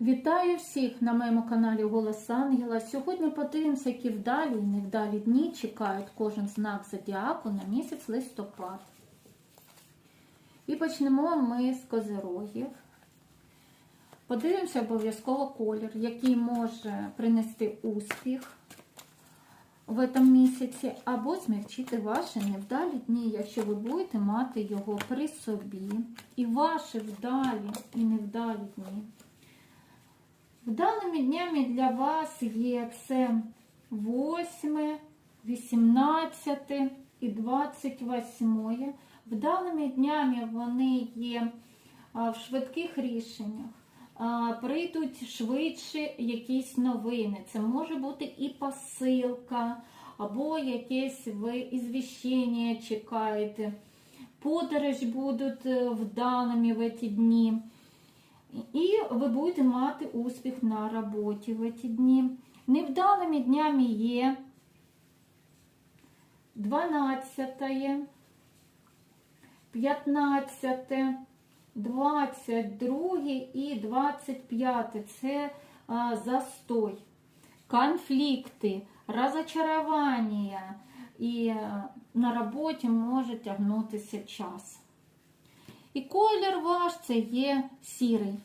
Вітаю всіх на моєму каналі Голос Ангела. Сьогодні подивимося, які вдалі і невдалі дні чекають кожен знак зодіаку на місяць листопад. І почнемо ми з козирогів. Подивимося обов'язково колір, який може принести успіх в этом місяці, або змягчити ваші невдалі дні, якщо ви будете мати його при собі. І ваші вдалі і невдалі дні. Вдалими днями для вас є це 8, 18 і 28. Вдалими днями вони є в швидких рішеннях. Прийдуть швидше якісь новини. Це може бути і посилка, або якесь ви ізвіщення чекаєте. Подорож будуть е, вдалими в ці дні. І ви будете мати успіх на роботі в ці дні. Невдалими днями є 12, 15, 22 і 25. Це а, застой, конфлікти, розочарування. І на роботі може тягнутися час. І колір ваш це є сірий.